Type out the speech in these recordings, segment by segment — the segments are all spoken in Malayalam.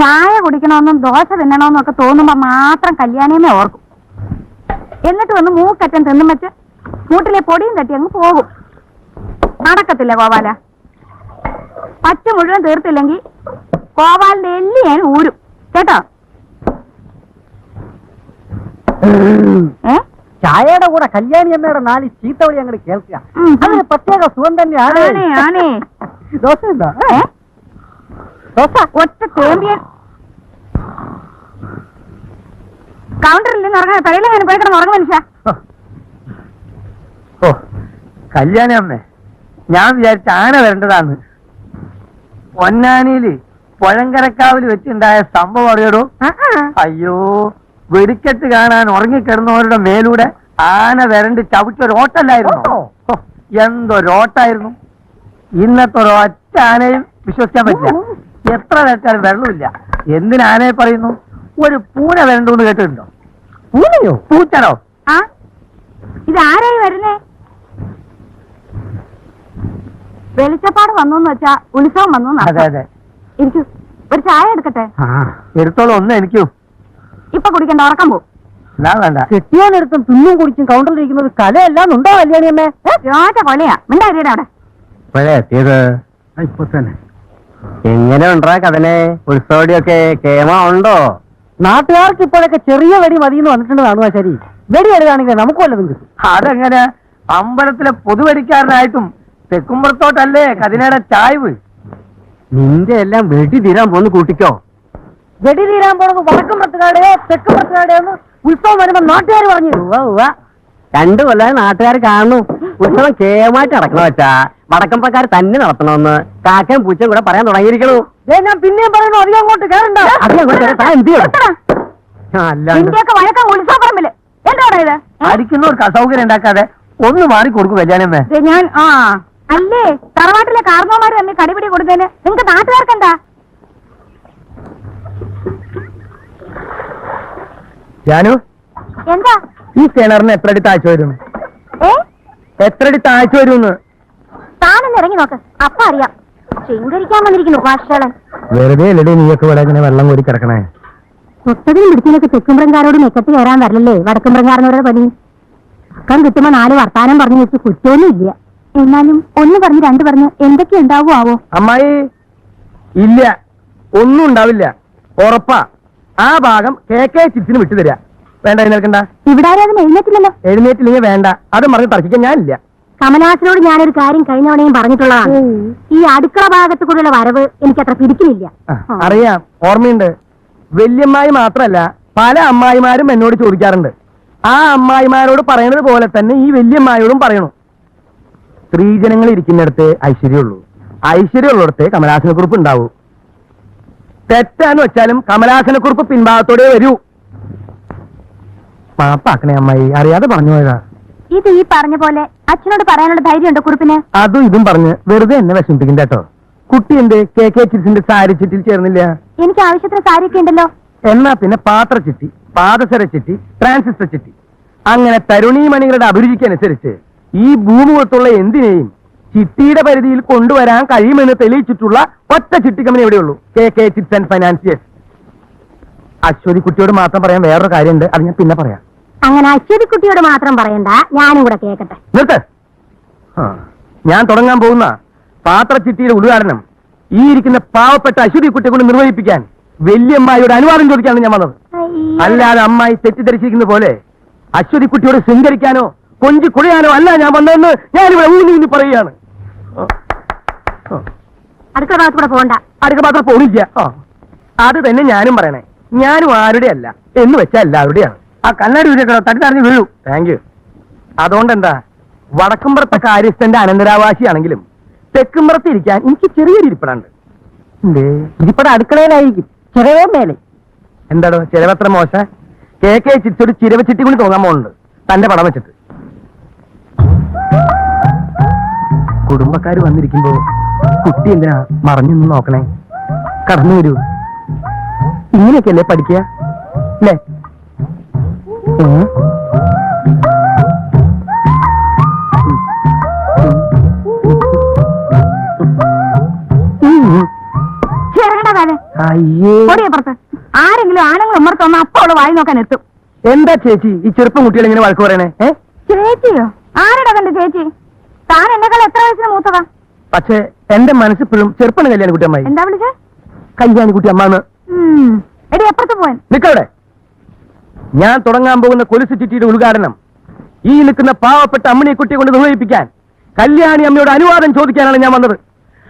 ചായ കുടിക്കണമെന്നും ദോശ തിന്നണമെന്നും ഒക്കെ തോന്നുമ്പോ മാത്രം കല്യാണിയമ്മേ ഓർക്കും. എന്നിട്ട് വന്ന് മൂക്കറ്റൻ തിന്നും വെച്ച് മൂട്ടിലെ പൊടിയും തട്ടി അങ്ങ് പോകും. നടക്കത്തില്ല ഗോപാല? പച്ച മുഴുവൻ തീർത്തില്ലെങ്കിൽ ഗോപാലിന്റെ എല്ലി ഞാൻ ഊരും. കേട്ടോ? ഏ? ചായയുടെ കൂടെ കല്യാണി അമ്മയുടെ നാല് ചീത്തവളി അങ്ങോട്ട് കേൾക്കുക. അതിന് പ്രത്യേക സുഖം തന്നെയാണ്. ദോശ? ദോശ ഒറ്റ തോമ്പിയ. കൗണ്ടറിൽ നിന്ന് ഇറങ്ങാൻ തലയിൽ ഞാൻ പോയിക്കണം ഉറങ്ങ മനുഷ്യ. ഓ കല്യാണി അമ്മേ ഞാൻ വിചാരിച്ച ആന വരേണ്ടതാണ് പൊന്നാനിയിൽ പുഴങ്കരക്കാവിൽ വെച്ചുണ്ടായ സംഭവം അറിയടോ? അയ്യോ വെടിക്കെട്ട് കാണാൻ ഉറങ്ങിക്കിടന്നവരുടെ മേലൂടെ ആന വരണ്ട് ചവിട്ടൊരു ഓട്ടല്ലായിരുന്നു. എന്തൊരോട്ടായിരുന്നു ഇന്നത്തെ ഒരൊറ്റ ആനയും വിശ്വസിക്കാൻ പറ്റില്ല. എത്ര വെച്ചാലും വെള്ളമില്ല. എന്തിനാനെ പറയുന്നു? ഒരു പൂന വരണ്ടു എന്ന് കേട്ടിട്ടുണ്ടോ? പൂനയോ? പൂച്ചടോ. ആ? ഇത് ആരായി വരുന്നേ? വെളിച്ചപ്പാട് വന്നു വെച്ചാ ഉത്സവം വന്നു അതെ അതെ. ഇരിക്കൂ. ഒരു ചായ എടുക്കട്ടെ? ആ എടുത്തോളം ഒന്ന് എനിക്കും. ഇപ്പൊ കുടിക്കണ്ട ഉറക്കം പോ എന്നാ വേണ്ട. കെട്ടിയാനെടുത്തും തിന്നും കുടിച്ചും കൗണ്ടറിൽ ഇരിക്കുന്നത് കലയെല്ലാം ഉണ്ടോ കല്യാണി അമ്മേ രാജ കൊലയാ മിണ്ടാരിയുടെ അവിടെ. ഇപ്പോഴേ എത്തിയത്? ഇപ്പൊ തന്നെ. എങ്ങനെ ഉണ്ടാ കഥനെ? ഉത്സവടിയൊക്കെ കേമ ഉണ്ടോ നാട്ടുകാർക്ക് ഇപ്പോഴൊക്കെ ചെറിയ വെടി മതിയെന്ന് വന്നിട്ടുണ്ടെന്നാണ് ആശാരി. വെടി എടുക്കുകയാണെങ്കിൽ നമുക്ക് വല്ലതും കിട്ടും. അതെങ്ങനെ? അമ്പലത്തിലെ പൊതുവടിക്കാരനായിട്ടും തെക്കുമ്പുറത്തോട്ടല്ലേ കതിനയുടെ ചായ്വ്? നിന്റെ എല്ലാം വെടി തീരാൻ പോന്ന് കൂട്ടിക്കോ. വെടി തീരാൻ പോണത് വടക്കും പത്തുകാടെയോ തെക്കും പത്തുകാടെയോ ഉത്സവം വരുമ്പോ നാട്ടുകാർ പറഞ്ഞു. രണ്ടു കൊല്ലം നാട്ടുകാർ കാണുന്നു. ഉത്സവം കേമായിട്ട് നടക്കണ വെച്ചാ വടക്കമ്പക്കാർ തന്നെ നടത്തണമെന്ന് കാക്കയും പൂച്ചയും കൂടെ പറയാൻ തുടങ്ങിയിരിക്കണു. ഞാൻ പിന്നെയും പറയുന്നു അധികം അങ്ങോട്ട് കയറണ്ട അധികം അങ്ങോട്ട് താൻ എന്ത് ചെയ്യും? നിർത്തടാ. ആ, അല്ലാണ്ട്. ഇന്ത്യയൊക്കെ വഴക്കം ഉത്സവപ്പറമ്പിൽ. എന്താണ് ഇത്? ഏ? അടിക്കുന്നവർക്ക് അസൗകര്യം ഉണ്ടാക്കാതെ ഒന്ന് മാറി കൊടുക്കും കല്യാണമേ ഞാൻ ആ അല്ലേ? തറവാട്ടിലെ കാർമ്മമാര് തമ്മിൽ കടിപിടി കൊടുത്തതിന് നിങ്ങക്ക് നാട്ടുകാർക്ക് എന്താ? ജാനു? എന്താ? ഈ കിണറിന് എത്ര അടി താഴ്ച വരും? ഏ എത്ര അടി താഴ്ച വരുമെന്ന്. താനൊന്ന് ഇറങ്ങി നോക്ക്. അപ്പ അറിയാം. ശൃംഗരിക്കാൻ വന്നിരിക്കുന്നു ഭാഷകളൻ വെറുതെ അല്ലടി നീയൊക്കെ ഇവിടെ ഇങ്ങനെ വെള്ളം കൂടി കിടക്കണേ. തൊട്ടതിനും പിടിച്ചതിനൊക്കെ തെക്കുംപ്രങ്കാരോട് മെക്കത്ത് കയറാൻ വരലല്ലേ? വടക്കുംപ്രങ്കാരനോട് പണി. അക്കം കിട്ടുമ്പോ നാല് വർത്താനം പറഞ്ഞു വെച്ച് കുറ്റമൊന്നും ഇല്ല. എന്നാലും ഒന്ന് പറഞ്ഞ് രണ്ട് പറഞ്ഞ് എന്തൊക്കെ ഉണ്ടാവോ ആവോ? അമ്മായി ഇല്ല. ഒന്നും ഉണ്ടാവില്ല. ഉറപ്പാ. ആ ഭാഗം കെ കെ ചിപ്സിന് വിട്ടുതരാ. വേണ്ട എഴുന്നേൽക്കണ്ട. ഇവിടെ ആരും അതിന് എഴുന്നേറ്റില്ലല്ലോ. എഴുന്നേറ്റില്ലെങ്കിൽ വേണ്ട. അത് മറിഞ്ഞ് തർക്കിക്കാൻ ഞാനില്ല കമലഹാസനോട് ഞാനൊരു കാര്യം കഴിഞ്ഞവണയും പറഞ്ഞിട്ടുള്ളതാണ്. ഈ അടുക്കള ഭാഗത്ത് കൂടെയുള്ള വരവ് എനിക്ക് അത്ര പിടിക്കുന്നില്ല അറിയാം. ഓർമ്മയുണ്ട്. വല്യമ്മായി മാത്രല്ല പല അമ്മായിമാരും എന്നോട് ചോദിക്കാറുണ്ട്. ആ അമ്മായിമാരോട് പറയുന്നത് പോലെ തന്നെ ഈ വല്യമ്മായോടും പറയണു. സ്ത്രീജനങ്ങൾ ഇരിക്കുന്നിടത്ത് ഐശ്വര്യമുള്ളൂ. ഐശ്വര്യമുള്ളിടത്ത് കമലാസനക്കുറിപ്പ് ഉണ്ടാവൂ. തെറ്റാന്ന് വെച്ചാലും കമലാസനക്കുറിപ്പ് പിൻഭാഗത്തോടെ വരൂ. പാപ്പാക്കണേ അമ്മായി അറിയാതെ പറഞ്ഞു പോയതാ. ഇത് ഈ പറഞ്ഞ പോലെ അച്ഛനോട് പറയാനുള്ള ധൈര്യമുണ്ടോ കുറിപ്പിന്? അതും ഇതും പറഞ്ഞ് വെറുതെ എന്നെ വിഷമിപ്പിക്കും കേട്ടോ. കുട്ടി എന്റെ കെ കെ ചിറ്റ്സിന്റെ സാരി ചിറ്റിൽ ചേർന്നില്ല? എനിക്ക് ആവശ്യത്തിന് സാരിയൊക്കെ ഉണ്ടല്ലോ. എന്നാ പിന്നെ പാത്രച്ചിട്ടി പാദസര ചിട്ടി ട്രാൻസിസ്റ്റർ ചിട്ടി അങ്ങനെ തരുണീമണികളുടെ അഭിരുചിക്കനുസരിച്ച് ഈ ഭൂമുഖത്തുള്ള എന്തിനേയും ചിട്ടിയുടെ പരിധിയിൽ കൊണ്ടുവരാൻ കഴിയുമെന്ന് തെളിയിച്ചിട്ടുള്ള ഒറ്റ ചിട്ടി company എവിടെയുള്ളൂ K K chits and financiers. Aswathy കുട്ടിയോട് മാത്രം പറയാൻ വേറൊരു കാര്യമുണ്ട് അത് ഞാൻ പിന്നെ പറയാം. അങ്ങനെ അശ്വതിക്കുട്ടിയോട് മാത്രം പറയണ്ട ഞാനും കൂടെ കേക്കട്ടെ. നിർത്ത്. ആ, ഞാൻ തുടങ്ങാൻ പോകുന്ന പാത്രച്ചിട്ടിയുടെ ഉദ്ഘാടനം ഈ ഇരിക്കുന്ന പാവപ്പെട്ട അശ്വതി കുട്ടിയെ കൊണ്ട് നിർവഹിപ്പിക്കാൻ വല്യമ്മായിയുടെ അനുവാദം ചോദിക്കാനാണ് ഞാൻ വന്നത്. അല്ലാതെ അമ്മായി തെറ്റിദ്ധരിച്ചിരിക്കുന്ന പോലെ അശ്വതി കുട്ടിയോട് ശൃംഗരിക്കാനോ കൊഞ്ചി കുഴയാനോ അല്ല ഞാൻ വന്നതെന്ന് ഞാനിവിടെ ഊന്നി ഊന്നി പറയുകയാണ്. ആ. ആ. അടുക്കള ഭാഗത്ത് കൂടെ പോകണ്ട. അടുക്ക മാത്രം പോണില്ല. ആ. അത് തന്നെ ഞാനും പറയണേ. ഞാനും ആരുടെ അല്ല എന്ന് വെച്ചാൽ എല്ലാവരുടെയാണ്. ആ കണ്ണാടി ഉരുക്കണോ തട്ടി തടഞ്ഞു വീഴൂ. Thank you അതുകൊണ്ടെന്താ? വടക്കുംപുറത്തെ കാര്യസ്ഥന്റെ അനന്തരാവാസിയാണെങ്കിലും തെക്കുംപുറത്ത് ഇരിക്കാൻ എനിക്ക് ചെറിയൊരു ഇരിപ്പിടുണ്ട് ഇരിപ്പിടം അടുക്കളയിലായിരിക്കും. ചിലവേ മേലെ. എന്താടോ ചിലവത്ര മോശ? കെ കെ ചിറ്റൊരു ചിരവ ചിട്ടി കൂടി തോന്നാൻ പോകുന്നുണ്ട്. തന്റെ പടം വെച്ചിട്ട്. കുടുംബക്കാർ വന്നിരിക്കുമ്പോ കുട്ടി എന്തിനാ മറഞ്ഞു നോക്കണേ? കടന്നു വരൂ. ഇങ്ങനെയൊക്കെയല്ലേ പഠിക്കുക? അല്ലേ ആരെങ്കിലും ആണുങ്ങൾ ഉമ്മർത്ത് വന്നാൽ അപ്പോൾ അവൾ വായി നോക്കാൻ എത്തും. എന്താ ചേച്ചി ഈ ചെറുപ്പം കുട്ടികൾ ഇങ്ങനെ വഴക്ക് പറയണേ? ചേച്ചിയോ? ആരുടെ കണ്ട് ചേച്ചി? താൻ എന്നെക്കാൾ എത്ര വയസ്സിന് മൂത്തതാ പക്ഷേ എന്റെ മനസ്സിപ്പോഴും ചെറുപ്പണ കല്യാണി കുട്ടി അമ്മായി. എന്താ വിളിച്ചേ? കല്യാണി കുട്ടി അമ്മാന്ന് എടി എപ്പുറത്ത് പോവാൻ. നിക്കവിടെ? ഞാൻ തുടങ്ങാൻ പോകുന്ന കൊലുസു ചിറ്റിയുടെ ഉദ്ഘാടനം. ഈ നിൽക്കുന്ന പാവപ്പെട്ട അമ്മിണിയെ കുട്ടിയെ കൊണ്ട് നിർവഹിപ്പിക്കാൻ കല്യാണി അമ്മയോട് അനുവാദം ചോദിക്കാനാണ് ഞാൻ വന്നത്.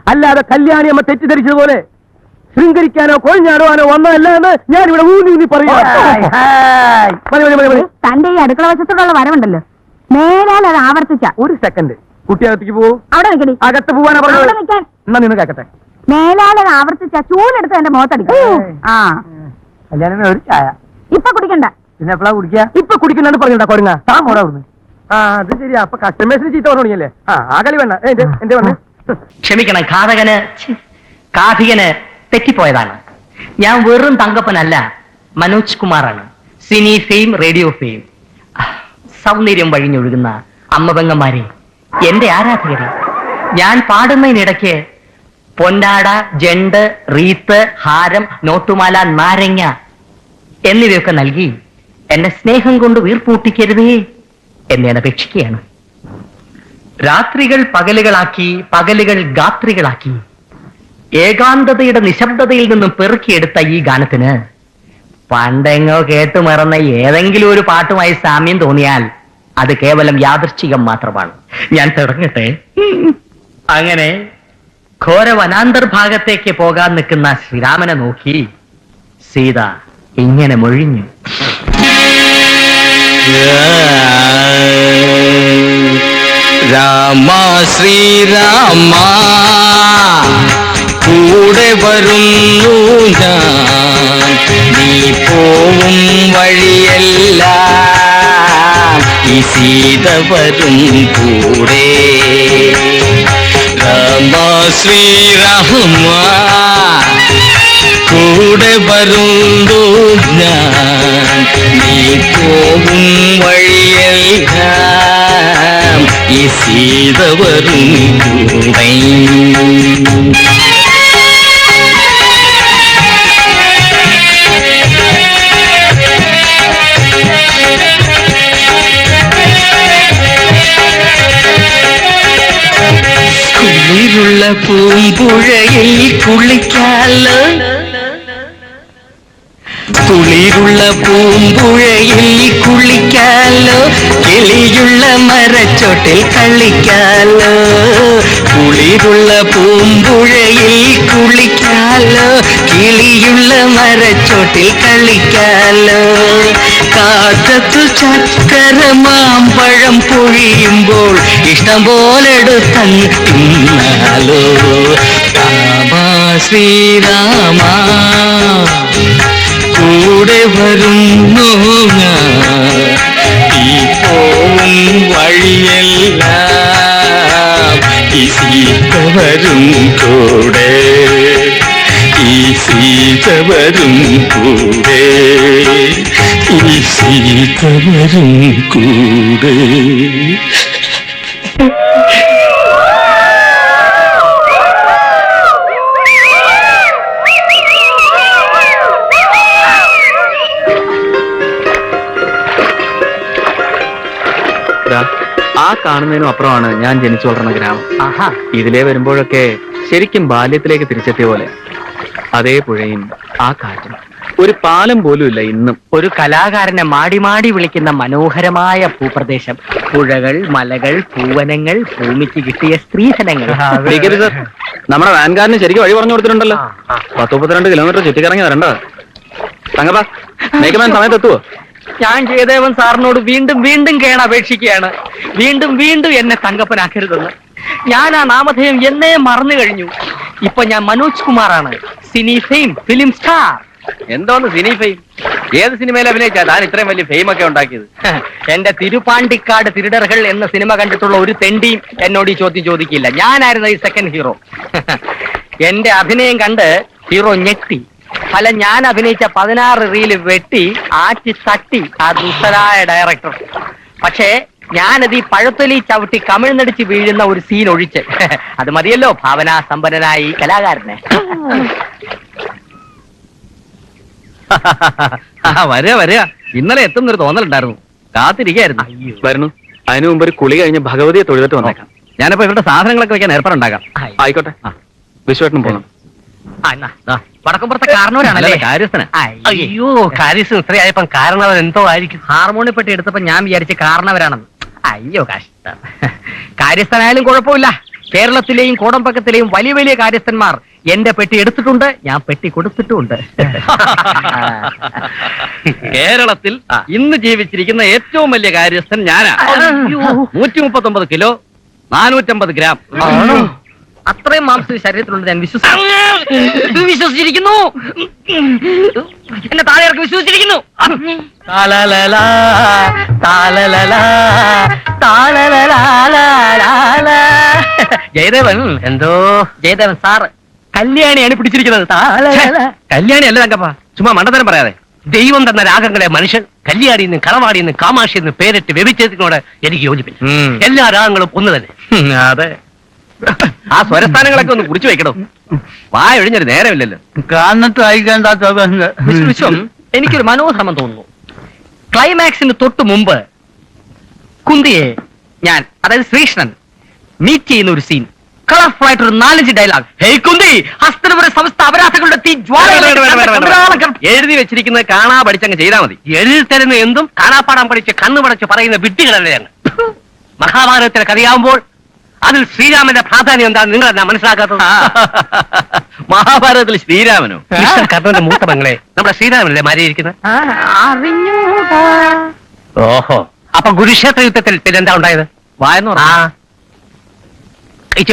അല്ലാതെ കല്യാണി അമ്മ തെറ്റിദ്ധരിച്ചതുപോലെ ശൃംഗരിക്കാനോ കൊഴിഞ്ഞാടുവാനോ വന്നതല്ല എന്ന് ഞാൻ ഇവിടെ ഊന്നി ഊന്നി പറയുക. തന്റെ ഈ അടുക്കള വശത്തോടുള്ള വരവുണ്ടല്ലോ. മേലാൽ അത് ആവർത്തിച്ച. ഒരു സെക്കൻഡ് കുട്ടിയകത്തേക്ക് പോവൂ. അവിടെ നിൽക്കടി. അകത്ത് പോവാനാ പറഞ്ഞു പറഞ്ഞത് എന്നാ നിന്ന് കേക്കട്ടെ. മേലാൽ അത് ആവർത്തിച്ച. ചൂലെടുത്ത് എന്റെ മുഖത്തടിക്കും. ആ. കല്യാണി ഒരു ചായ. ഇപ്പൊ കുടിക്കണ്ട. പിന്നെ എപ്പോഴാ കുടിക്കുക ഇപ്പൊ കുടിക്കുന്നുണ്ട് പറഞ്ഞിട്ടാ കൊടുങ്ങ? താ മോടാ അവിടുന്ന്. ആ അത് ശരിയാ. അപ്പൊ കസ്റ്റമേഴ്സിന് ചീത്ത പറഞ്ഞു തുടങ്ങിയല്ലേ ആ ആ കളി വേണ്ട. എന്റെ എന്റെ വന്ന്? ക്ഷമിക്കണം കാതകന് കാഥികന് തെറ്റിപ്പോയതാണ്. ഞാൻ വെറും തങ്കപ്പനല്ല മനോജ് കുമാറാണ്. സിനി ഫെയിം റേഡിയോ ഫെയിം സൗന്ദര്യം വഴിഞ്ഞൊഴുകുന്ന അമ്മ പെങ്ങന്മാരെ എന്റെ ആരാധകരെ ഞാൻ പാടുന്നതിനിടയ്ക്ക് പൊന്നാട ജണ്ട് റീത്ത് ഹാരം നോട്ടുമാല നാരങ്ങ എന്നിവയൊക്കെ നൽകി എന്നെ സ്നേഹം കൊണ്ട് വീർപ്പൂട്ടിക്കരുതേ എന്ന് ഞാൻ അപേക്ഷിക്കുകയാണ്. രാത്രികൾ പകലുകളാക്കി പകലുകൾ ഗാത്രികളാക്കി. ഏകാന്തതയുടെ നിശബ്ദതയിൽ നിന്നും പെറുക്കിയെടുത്ത ഈ ഗാനത്തിന് പണ്ടെങ്ങോ കേട്ടു മറന്ന ഏതെങ്കിലും ഒരു പാട്ടുമായി സാമ്യം തോന്നിയാൽ അത് കേവലം യാദൃശ്ചികം മാത്രമാണ്. ഞാൻ തുടങ്ങട്ടെ. അങ്ങനെ ഘോര വനാന്തർഭാഗത്തേക്ക് പോകാൻ നിൽക്കുന്ന ശ്രീരാമനെ നോക്കി സീത ഇങ്ങനെ മൊഴിഞ്ഞു. രാമ ശ്രീരാമ കൂടെ വരുന്നു ഞാൻ നീ പോവും വഴിയല്ല ഈ സീത വരും കൂടെ രാമ ശ്രീരാമ കൂടെ വരുന്നു ഞാൻ നീ പോകും വഴിയെല്ലാം ഈ സീത വരും കൂടെ കുളിരുള്ള പൂമ്പുഴയിൽ കുളിക്കാലോ കിളിയുള്ള മരച്ചോട്ടിൽ കളിക്കാലോ കുളിരുള്ള പൂമ്പുഴയിൽ കുളിക്കാലോ കിളിയുള്ള മരച്ചോട്ടിൽ കളിക്കാലോ കാറ്റത്തു ചക്കര മാമ്പഴം പൊഴിയുമ്പോൾ ഇഷ്ടം പോലെ എടുത്തങ്ങ് തിന്നാലോ ശ്രീരാമ. കൂടെ വരുന്നു ഈ പോവും വഴിയെല്ലാം ഈ സീത വരും കൂടെ. ഈ സീത വരും കൂടെ. ഈ സീത വരും കൂടെ. ആ കാണുന്നതിനും അപ്പുറമാണ് ഞാൻ ജനിച്ചു വളർന്ന ഗ്രാമം. ആഹാ. ഇതിലേ വരുമ്പോഴൊക്കെ ശരിക്കും ബാല്യത്തിലേക്ക് തിരിച്ചെത്തിയ പോലെ. അതേ പുഴയും ആ കാറ്റും. ഒരു പാലം പോലും ഇല്ല ഇന്നും. ഒരു കലാകാരനെ മാടി മാടി വിളിക്കുന്ന മനോഹരമായ ഭൂപ്രദേശം. പുഴകൾ മലകൾ പൂവനങ്ങൾ ഭൂമിക്ക് കിട്ടിയ സ്ത്രീധനങ്ങൾ. സർ നമ്മുടെ വാൻകാരന് ശരിക്കും വഴി പറഞ്ഞു കൊടുത്തിട്ടുണ്ടല്ലോ. പത്ത് മുപ്പത്തിരണ്ട് കിലോമീറ്റർ ചുറ്റിക്കറങ്ങി വരണ്ട തങ്കപ്പാ മേക്കമാൻ സമയത്ത് എത്തുവോ? ഞാൻ ജയദേവൻ സാറിനോട് വീണ്ടും വീണ്ടും കേണ അപേക്ഷിക്കുകയാണ് വീണ്ടും വീണ്ടും എന്നെ തങ്കപ്പനാക്കരുതെന്ന്. ഞാൻ ആ നാമധേയം എന്നേ മറന്നു കഴിഞ്ഞു. ഇപ്പൊ ഞാൻ മനോജ് കുമാറാണ്. Cine fame film star. എന്തോന്ന് സിനി ഫെയിം? ഏത് സിനിമയിൽ അഭിനയിച്ചാ താൻ ഇത്രയും വലിയ ഫെയിം ഒക്കെ ഉണ്ടാക്കിയത് എന്റെ തിരുപ്പാണ്ടിക്കാട് തിരുടറുകൾ എന്ന സിനിമ കണ്ടിട്ടുള്ള ഒരു തെണ്ടിയും എന്നോട് ഈ ചോദ്യം ചോദിക്കില്ല. ഞാനായിരുന്നു ഈ സെക്കൻഡ് ഹീറോ എന്റെ അഭിനയം കണ്ട് ഹീറോ ഞെട്ടി. ഫലം ഞാൻ അഭിനയിച്ച പതിനാറ് റീൽ വെട്ടി ആറ്റി തട്ടി ആ ദുഷ്ടരായ ഡയറക്ടർ പക്ഷേ ഞാനത് ഈ പഴത്തൊലി ചവിട്ടി കമിഴ്ന്നടിച്ച് വീഴുന്ന ഒരു സീൻ ഒഴിച്ച്. അത് മതിയല്ലോ ഭാവനാ സമ്പന്നനായി കലാകാരനെ. വരിക വരിക. ഇന്നലെ എത്തുന്നൊരു തോന്നലുണ്ടായിരുന്നു. കാത്തിരിക്കായിരുന്നു. വരുന്നു. അതിനു മുമ്പ് ഒരു കുളി കഴിഞ്ഞ് ഭഗവതിയെ തൊഴുതിട്ട് വന്നേക്കാം. ഞാനിപ്പോ ഇവരുടെ സാധനങ്ങളൊക്കെ വെക്കാൻ ഏർപ്പാടുണ്ടാക്കാം. ആയിക്കോട്ടെ. വിശ്വേട്ടനും പോകണം വടക്കമ്പുറത്തെ കാരണവരാണല്ലേ കാര്യസ്ഥന. അയ്യോ. കാര്യസ്ഥൻ ഇത്രയായപ്പം എന്തോ ആയിരിക്കും. ഹാർമോണി പെട്ടി എടുത്തപ്പോ ഞാൻ വിചാരിച്ച കാരണവരാണെന്ന്. അയ്യോ കഷ്ടം. കാര്യസ്ഥനായാലും കുഴപ്പമില്ല. കേരളത്തിലെയും കോടമ്പക്കത്തിലെയും വലിയ വലിയ കാര്യസ്ഥന്മാർ എന്റെ പെട്ടി എടുത്തിട്ടുണ്ട് ഞാൻ പെട്ടി കൊടുത്തിട്ടുണ്ട് കേരളത്തിൽ ഇന്ന് ജീവിച്ചിരിക്കുന്ന ഏറ്റവും വലിയ കാര്യസ്ഥൻ ഞാനാ. നൂറ്റി മുപ്പത്തി ഒമ്പത് കിലോ നാനൂറ്റമ്പത് ഗ്രാം. അത്രയും മാംസം ശരീരത്തിലുണ്ട് ഞാൻ വിശ്വസിച്ചു വിശ്വസിച്ചിരിക്കുന്നു. എന്നെ താഴെ ഇറക്കി വിശ്വസിച്ചിരിക്കുന്നു. ജയദേവൻ എന്തോ? ജയദേവൻ സാറ്. കല്യാണിയാണ് പിടിച്ചിരിക്കുന്നത്. കല്യാണി അല്ല തങ്കപ്പ. ചുമ്മാ മണ്ടത്തരം പറയാതെ. ദൈവം തന്ന രാഗങ്ങളെ മനുഷ്യൻ കല്യാണിന്ന് കളവാടിന്ന് കാമാഷിന്ന് പേരിട്ട് വ്യഭിച്ചതിനോട് എനിക്ക് യോജിപ്പില്ല. എല്ലാ രാഗങ്ങളും ഒന്ന് തന്നെ. അതെ. ആ സ്വരസ്ഥാനങ്ങളൊക്കെ ഒന്ന് കുറിച്ചു വെക്കണോ വായ ഒഴിഞ്ഞൊരു നേരമില്ലല്ലോ. വിശ്വം എനിക്കൊരു മനോധർമ്മം തോന്നുന്നു. ക്ലൈമാക്സിന് തൊട്ട് മുമ്പ് കുന്തിയെ ഞാൻ അതായത് ശ്രീകൃഷ്ണൻ മീറ്റ് ചെയ്യുന്ന ഒരു സീൻ കളർഫുൾ ആയിട്ട് ഒരു നാലഞ്ച് ഡയലോഗ് ഹേയ് കുന്തി ഹസ്തനപുര സമസ്ത അപരാധങ്ങളുടെ തീ എഴുതി വെച്ചിരിക്കുന്നത് കാണാ പഠിച്ചങ്ങ് ചെയ്താൽ മതി. എഴുതി തരുന്ന എന്തും കാണാപ്പാടാൻ പഠിച്ച് കണ്ണു പടച്ച് പറയുന്ന വിട്ടികളല്ലേ ഞങ്ങൾ മഹാഭാരതത്തിലെ കഥയാവുമ്പോൾ അതിൽ ശ്രീരാമന്റെ പ്രാധാന്യം എന്താ നിങ്ങൾ എന്നാ മനസ്സിലാക്കാത്തത് മഹാഭാരതത്തിൽ ശ്രീരാമനോ? മിസ്റ്റർ കർണന്റെ മൂത്ത മകളെ. നമ്മുടെ ശ്രീരാമനല്ലേ മാരിയിരിക്കുന്നത്? ഓഹോ. അപ്പൊ കുരുക്ഷേത്ര യുദ്ധത്തിൽ പിന്നെന്താ ഉണ്ടായത്? വായെന്ന് ആ. പോലെ ഇച്ച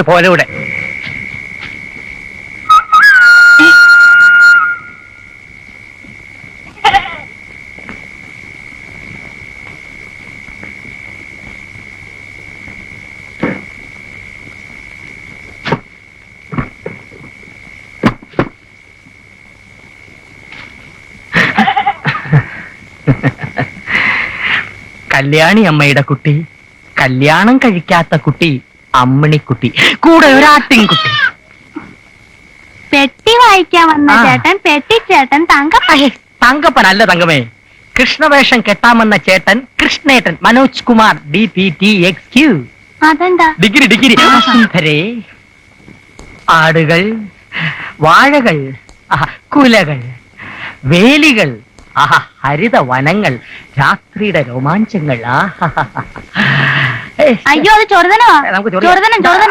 കല്യാണി അമ്മയുടെ കുട്ടി കല്യാണം കഴിക്കാത്ത കുട്ടി അമ്മിണിക്കുട്ടി കൂടെ ഒരാട്ടിൻകുട്ടി പെട്ടി വായിക്കാൻ വന്ന ആ. ചേട്ടൻ പെട്ടിച്ചേട്ടൻ തങ്കപ്പൻ. അല്ല തങ്കമേ. കൃഷ്ണവേഷം കെട്ടാമെന്ന ചേട്ടൻ കൃഷ്ണേട്ടൻ Manoj Kumar D P T X Q. അതെന്താ? Degree degree. സുന്ദരേ ആടുകൾ വാഴകൾ ആഹാ, കുലകൾ വേലികൾ ആഹാ ഹരിത വനങ്ങൾ രാത്രിയുടെ രോമാഞ്ചങ്ങൾ ആഹാ. അയ്യോ അത് ചൊറുതനോ? നമുക്ക് ചൊറിയാം. ചൊറുതനം ചൊറുതനം.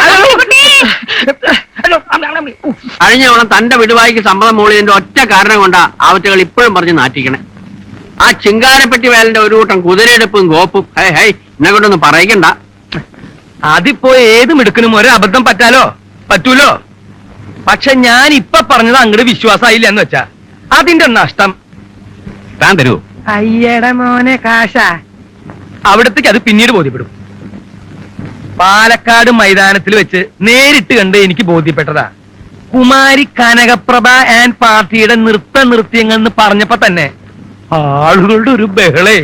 കഴിഞ്ഞ തവണ തന്റെ വിടുവായിക്ക് സമ്മതം മൂളിയതിന്റെ ഒറ്റ കാരണം കൊണ്ടാ ആവറ്റകൾ ഇപ്പോഴും പറഞ്ഞ് നാറ്റിക്കണേ. ആ ചിങ്കാരപ്പെട്ടി വേലന്റെ ഒരു കൂട്ടം കുതിരയെടുപ്പും ഗോപ്പും ഹൈ ഹൈ എന്നെ കൊണ്ടൊന്നും പറയിക്കണ്ട. അതിപ്പോ ഏത് മിടുക്കനും ഒരു അബദ്ധം പറ്റാലോ? പറ്റൂലോ? പക്ഷെ ഞാൻ ഇപ്പൊ പറഞ്ഞത് അങ്ങോട്ട് വിശ്വാസമായില്ല എന്ന് വെച്ചാ. അതിന്റെ നഷ്ടം താൻ തരൂ. അയ്യട മോനെ കാശ. അവിടത്തേക്ക് അത് പിന്നീട് ബോധ്യപ്പെടും. പാലക്കാട് മൈതാനത്തിൽ വെച്ച് നേരിട്ട് കണ്ട് എനിക്ക് ബോധ്യപ്പെട്ടതാ. കുമാരി കനകപ്രഭ ആൻഡ് പാർട്ടിയുടെ നൃത്ത നൃത്യങ്ങൾ എന്ന് പറഞ്ഞപ്പോ തന്നെ ആളുകളുടെ ഒരു ബഹളേ.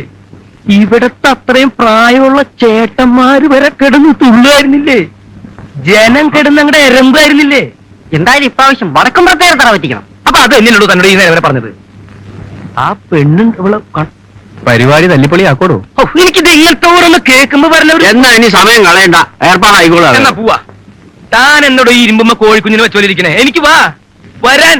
ഇവിടത്തെ അത്രയും പ്രായമുള്ള ചേട്ടന്മാര് വരെ കിടന്ന് തുള്ളുമായിരുന്നില്ലേ ജനം കിടന്ന് അങ്ങടെ എരമ്പായിരുന്നില്ലേ എന്തായാലും ഇപ്രാവശ്യം വടക്കം പ്രത്യേകം തറ പറ്റിക്കണം അപ്പൊ അത് എന്നോട് തന്നോട് ഈ നേരം വരെ പറഞ്ഞത്. ആ പെണ്ണും ഇവൾ പരിപാടി തല്ലിപ്പൊളിയാക്കോടോ എനിക്ക് എനിക്കിത് ഓരോന്ന് കേൾക്കുമ്പോ പറഞ്ഞവര് എന്നാ ഇനി സമയം കളയണ്ട ഏർപ്പാടായിക്കോളൂ എന്നാ പോവാ താൻ എന്നോട് ഈ ഇരുമ്പുമ്മ കോഴിക്കുഞ്ഞിനെ വെച്ചോലിരിക്കണേ എനിക്ക് വാ വരാൻ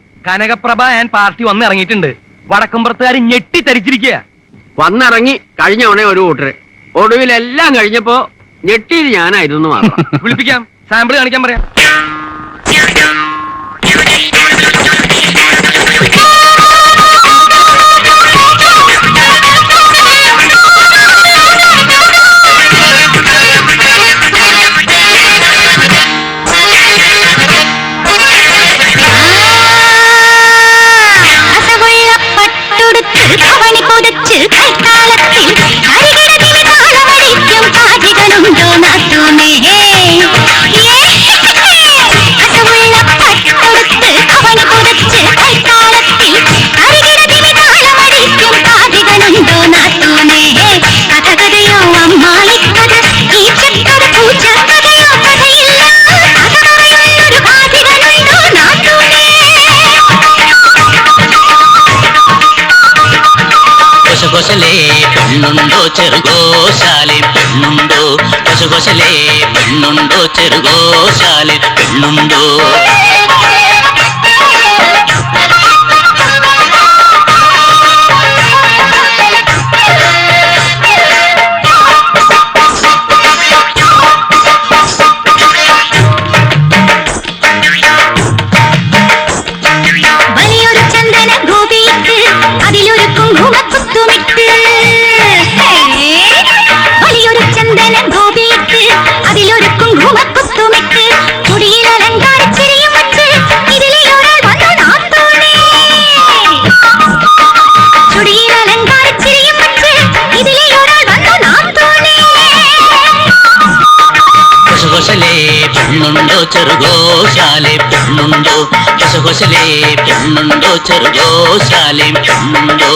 കനകപ്രഭ ആൻഡ് പാർട്ടി വന്നിറങ്ങിയിട്ടുണ്ട്. വടക്കമ്പുറത്തുകാർ ഞെട്ടി തരിച്ചിരിക്കുക വന്നിറങ്ങി കഴിഞ്ഞ ഉടനെ ഒരു കൂട്ടര് ഒടുവിൽ എല്ലാം കഴിഞ്ഞപ്പോ ഞെട്ടിയത് ഞാനായിരുന്നു മാത്രം. വിളിപ്പിക്കാം. സാമ്പിൾ കാണിക്കാൻ പറയാം. கை கால പെണ്ണുണ്ടോ ചെറുകോശാലെ പെണ്ണുണ്ടോ കൊശകൊശലേ പെണ്ണുണ്ടോ ചെറുകോശാലെ പെണ്ണുണ്ടോ കൊശകൊശലേ പെണ്ണുണ്ടോ ചെറുകോശാലെ പെണ്ണുണ്ടോ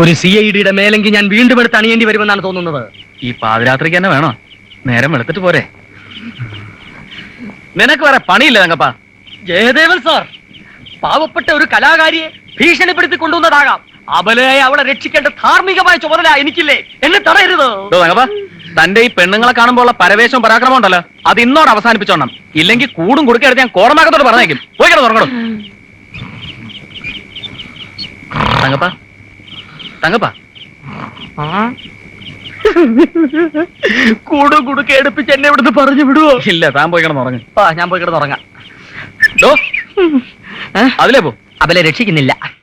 ഒരു സി ഐ ഡിയുടെ മേലെങ്കിൽ ഞാൻ വീണ്ടും എടുത്ത് അണിയേണ്ടി വരുമെന്നാണ് തോന്നുന്നത്. ഈ പാതിരാത്രിക്ക് തന്നെ വേണോ? നേരം വെളുത്തിട്ട് പോരെ. നിനക്ക് വേറെ പണിയില്ല തങ്കപ്പ ജയദേവൻ സാർ പാവപ്പെട്ട ഒരു കലാകാരിയെ ഭീഷണിപ്പെടുത്തി കൊണ്ടുവന്നതാകാം അബലയായി അവളെ രക്ഷിക്കേണ്ട ധാർമ്മികമായ ചുമതല എനിക്കില്ലേ. എന്നെ തടയരുത്. തങ്കപ്പ തന്റെ ഈ പെണ്ണുങ്ങളെ കാണുമ്പോൾ ഉള്ള പരവേശവും പരാക്രമം ഉണ്ടല്ലോ. അത് ഇന്നോട് അവസാനിപ്പിച്ചോണം. ഇല്ലെങ്കിൽ കൂടും കുടുക്കെടുത്ത് ഞാൻ കോടമാക്കത്തോട് പറഞ്ഞേക്കും. പോയിക്കോട്ടെ തുടങ്ങണം തങ്കപ്പാ തങ്കപ്പാ. കൂടു കുടുക്കെ എടുപ്പിച്ച് എന്നെ ഇവിടുന്ന് പറഞ്ഞു വിടുവോ? ഇല്ല താൻ പോയി കിടന്ന് ഉറങ്ങ്. ആ ഞാൻ പോയി കിടന്ന് ഉറങ്ങാം. അതിലേ പോ. അവലെ രക്ഷിക്കുന്നില്ല.